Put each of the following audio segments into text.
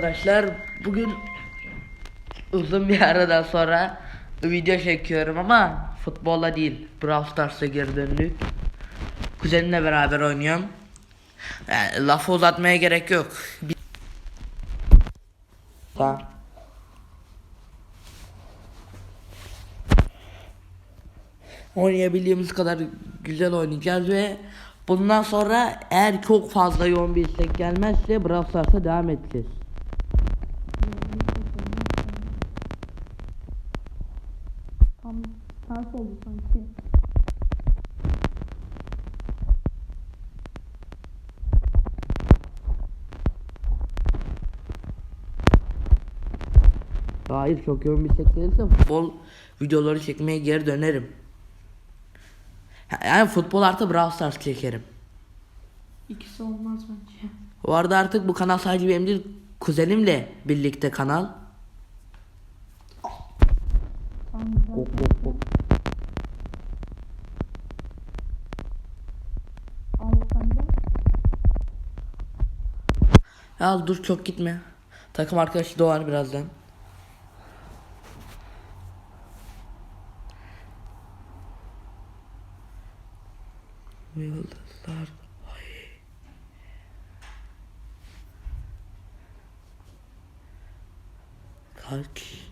Arkadaşlar bugün uzun bir aradan sonra video çekiyorum ama futbolla değil Brawl Stars'a geri döndük. Kuzenimle beraber oynuyorum. Yani, lafı uzatmaya gerek yok. Bir... Oynayabildiğimiz kadar güzel oynayacağız ve bundan sonra eğer çok fazla yoğun bir istek gelmezse Brawl Stars'a devam edeceğiz. Tam ters oldu sanki. Hayır çok yoğun bir gelirse futbol videoları çekmeye geri dönerim. Yani futbol artı Brawl Stars çekerim. İkisi olmaz bence. Bu arada artık bu kanal sadece benim değil kuzenimle birlikte kanal. Hop hop hop. Al dur çok gitme. Takım arkadaşı doğar birazdan. Yıldızlar. Ay. Kaç?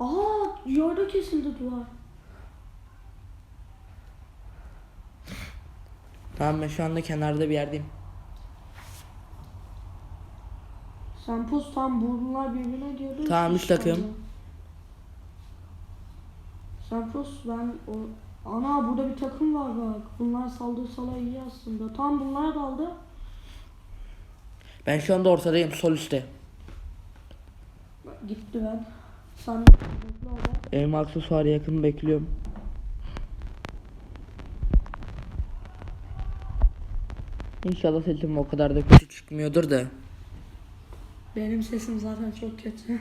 Aa yolda kesildi duvar. Tamam ben şu anda kenarda bir yerdeyim. Sen pus tam bunlar birbirine girdi. Tamam, üst takım. Sen pus ben o... Ana burada bir takım var bak. Bunlar saldırsalar iyi aslında. Tam bunlar daldı. Ben şu anda ortadayım sol üstte. Bak, Gitti ben. Sen bekle orada. Evim aksesuar yakın bekliyorum. İnşallah sesim o kadar da kötü çıkmıyordur da. Benim sesim zaten çok kötü.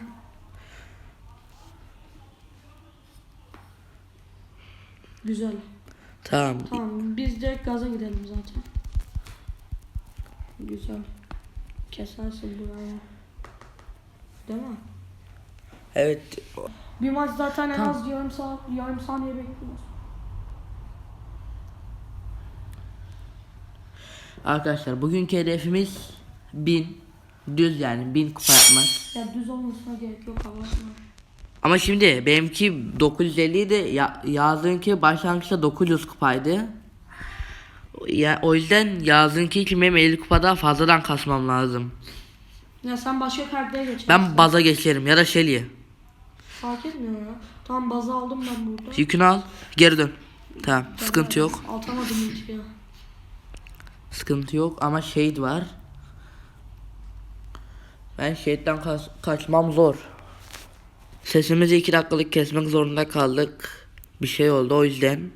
Güzel. Tamam. Tamam biz direkt gaza gidelim zaten. Güzel. Kesersin buraya. Değil mi? Evet. Bir maç zaten en az yarım saat, yarım saniye bekliyoruz. Arkadaşlar bugünkü hedefimiz 1000 düz yani 1000 kupa yapmak. Ya düz olmasına gerek yok abartma. Ama şimdi benimki 950 idi. Ya, Yazınki başlangıçta 900 kupaydı. Ya, o yüzden yazınki için benim 50 kupadan fazladan kasmam lazım. Ya sen başka kartlara geçersin. Ben baza geçerim ya da Shelly'e. Fark etmiyor ya. Tamam bazı aldım ben burada. Yükünü al geri dön. Tamam sıkıntı yok. Atamadım hiç ya. Sıkıntı yok ama shade var. Ben shade'den kaç- kaçmam zor. Sesimizi iki dakikalık kesmek zorunda kaldık. Bir şey oldu o yüzden.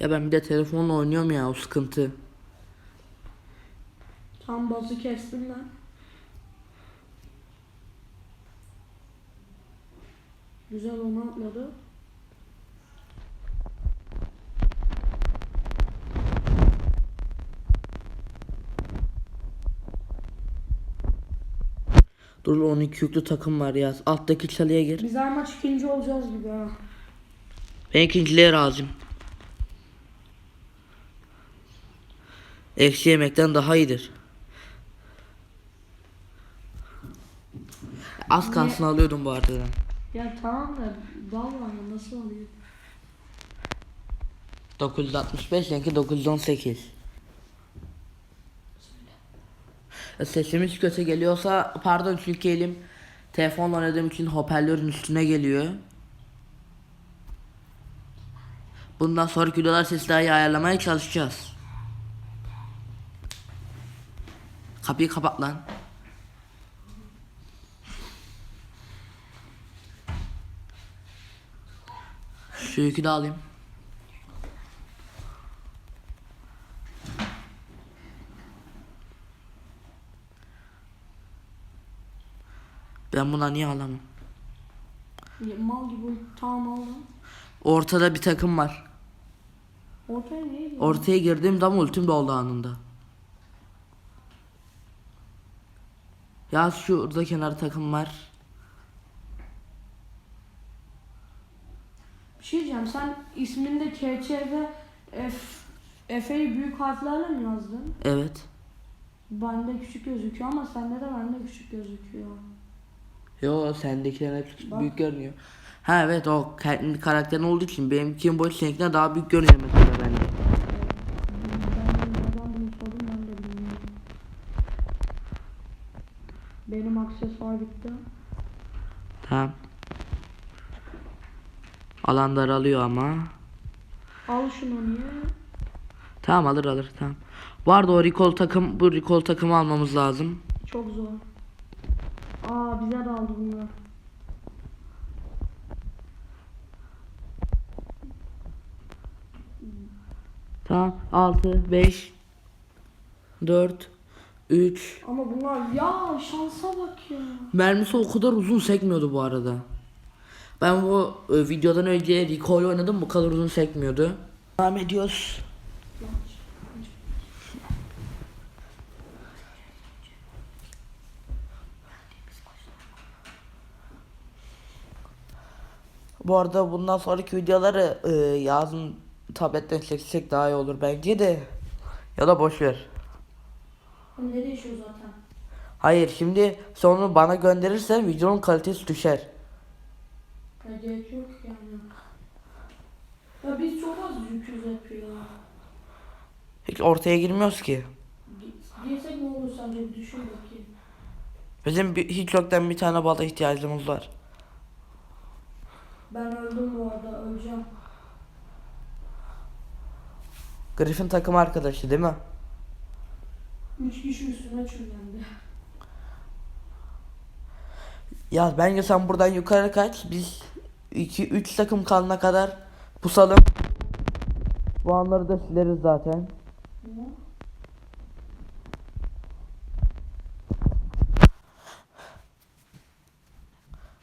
Ya ben bir de telefonla oynuyorum ya o sıkıntı. Tam bazı kestim ben. Güzel onu atladı. Dur 12 yüklü takım var ya. Alttaki çalıya gir. Biz her maç ikinci olacağız gibi ha. Ben ikinciliğe razıyım. Eksi yemekten daha iyidir. Az kalsın alıyordum bu arada. Ya tamam da bal var nasıl alıyor? 965 seninki 918. E, Sesimiz kötü geliyorsa pardon çünkü elim telefonla oynadığım için hoparlörün üstüne geliyor. Bundan sonraki videolar sesi daha iyi ayarlamaya çalışacağız. Kapıyı kapat lan. Şu yükü de alayım. Ben buna niye alamam? Mal gibi tamam aldım. Ortada bir takım var. Ortaya niye? Ortaya girdiğim zaman ultim doldu anında. Ya şurada kenar takım var. Bir şey diyeceğim sen isminde KÇ ve F, F'yi büyük harflerle mi yazdın? Evet. Bende küçük gözüküyor ama sende de bende küçük gözüküyor. Yo sendekiler hep Bak. büyük görünüyor. Ha evet o kendi karakterin olduğu için benimkinin boyu seninkinden daha büyük görünüyor mesela bende. Benim aksesuar bitti. Tamam. Alan daralıyor ama. Al şunu niye? Tamam alır alır tamam. Vardı o recall takım bu recall takımı almamız lazım. Çok zor. Aa bize de aldı bunlar. Tamam 6 5 4 3 Ama bunlar ya şansa bak ya. Mermisi o kadar uzun sekmiyordu bu arada. Ben bu e, videodan önce recall oynadım bu kadar uzun sekmiyordu. Devam ediyoruz. Bu arada bundan sonraki videoları e, yazın tabletten çeksek daha iyi olur bence de. Ya da boş ver. Ne değişiyor zaten? Hayır şimdi sonra bana gönderirsen videonun kalitesi düşer. Ya gerek yok yani. Ya biz çok az yüküz hep ya. Hiç ortaya girmiyoruz ki. Gi- Girsek ne olur sence düşün bakayım. Bizim bir, hiç yoktan bir tane bala ihtiyacımız var. Ben öldüm bu arada öleceğim. Griffin takım arkadaşı değil mi? Üç kişi üstüne çullendi. Ya bence sen buradan yukarı kaç. Biz 2 3 takım kalana kadar pusalım. Bu anları da sileriz zaten. Ne?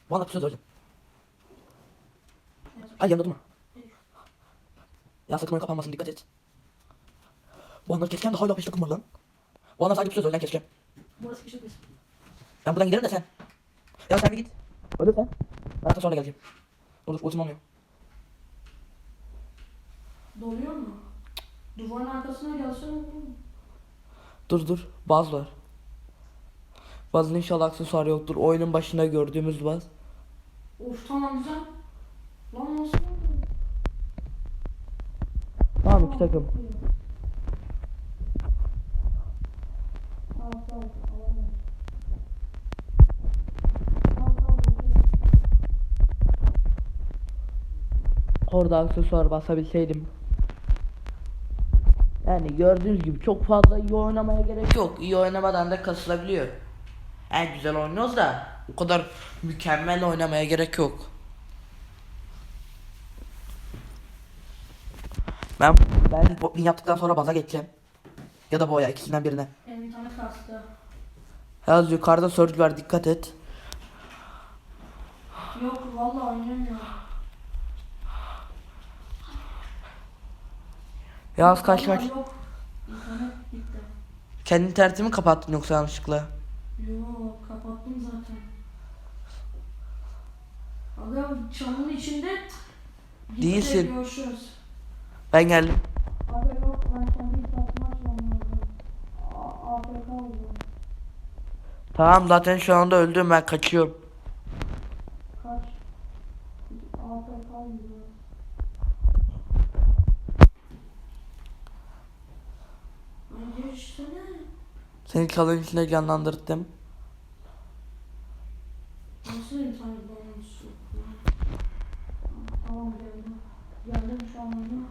Bu anlar pusuyoruz öyle. Ay yanında durma. Ya sakın oyun kapanmasın dikkat et. Bu anları kesken de hala 5 takım var lan. Bu anlar sadece pusuyoruz öyle kesken. Burası küçük bir. Ben buradan giderim de sen. Ya sen bir git. Ölürsen. Ben de sonra geleceğim. Dur ultim olmuyor. Doluyor mu? Duvarın arkasına gelsene oğlum. Dur dur. Baz var. Bazın inşallah aksesuar yoktur. Oyunun başında gördüğümüz baz. Of tamam güzel. Lan nasıl oldu? Tamam iki takım. Orada aksesuar basabilseydim. Yani gördüğünüz gibi çok fazla iyi oynamaya gerek yok. İyi oynamadan da kasılabiliyor. En güzel oynuyoruz da o kadar mükemmel oynamaya gerek yok. Ben ben bu yaptıktan sonra baza geçeceğim. Ya da boya ikisinden birine. Benim bir tane kastı. Yalnız yukarıda surge var dikkat et. Yok vallahi oynamıyor. Yalnız kaç kaç. Yok. İnternet gitti. Kendi internetimi kapattın yoksa yanlışlıkla. Yok kapattım zaten. Aga çamın içinde Gitti, Değilsin. Görüşürüz. Ben geldim. Aga yok ben kendi internetimi açmam lazım. A- AFK oldu. Tamam zaten şu anda öldüm ben kaçıyorum. Kaç? AFK oldu. Lan geçsene. Seni çalın içinde canlandırdım. Nasıl internet bağlantısı? Tamam geldim. Geldim şu an oyuna.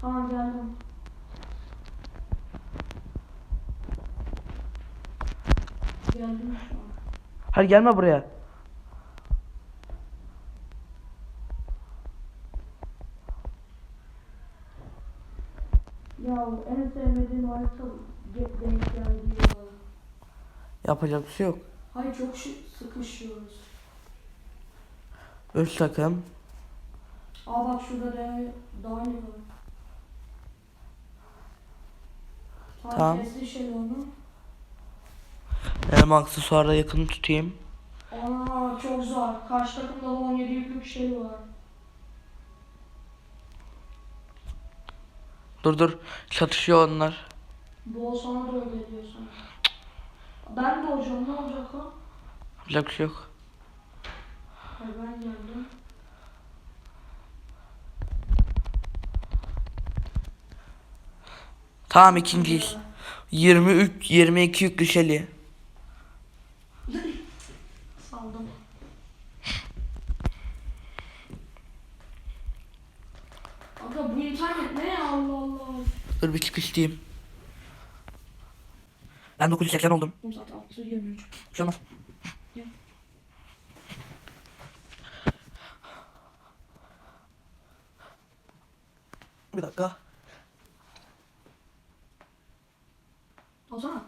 Tamam geldim. Geldim şu an. Hadi gelme buraya. Ya en sevmediğim harita denk geldi ya. Yapacak bir şey yok. Hayır çok sıkışıyoruz. Üç takım. Aa bak şurada da Dani var. Tamam. Şey onu. Benim aksesuarla yakın tutayım. Ana çok zor. Karşı takımda da 17 yüklük şey var. Dur dur. Çatışıyor onlar. Bu sana doğru geliyor sana. Ben de hocam ne olacak o? Yapacak bir şey yok. Hayır ben geldim. Tamam ikinciyiz. 23 22 yüklü şeli. Saldım. Aga bu internet ne ya Allah Allah. Dur bir çıkış diyeyim. Ben 980 oldum. Bu saat 6 23. Bir şey olmaz. Gel. Bir dakika. Alsana.